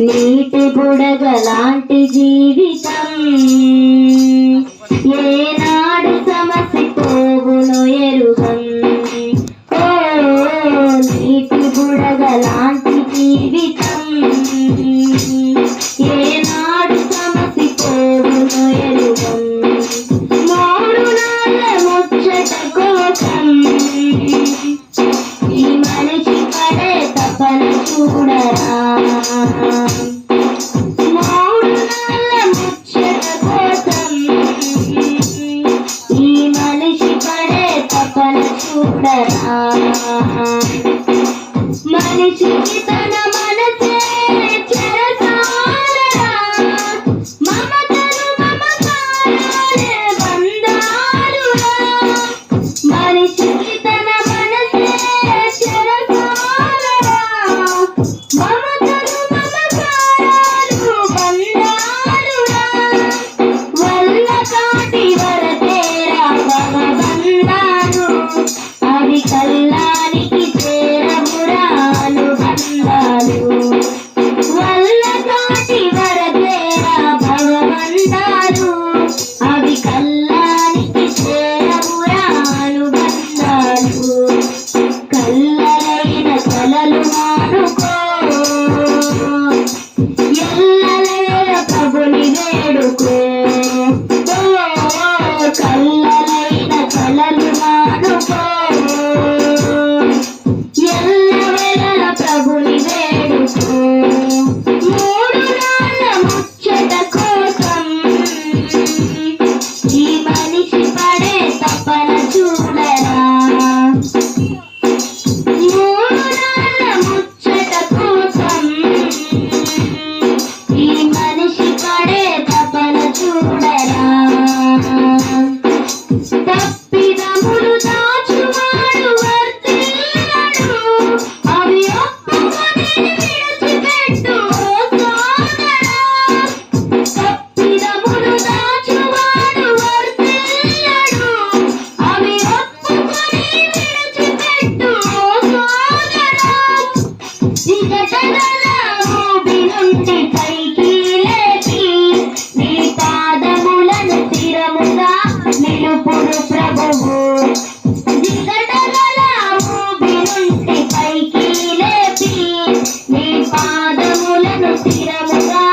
నీటి బుడగలాంటి జీవితం. ఏనాడు తపన చూడరా. మనిషికి తన Thank you. Sri Ram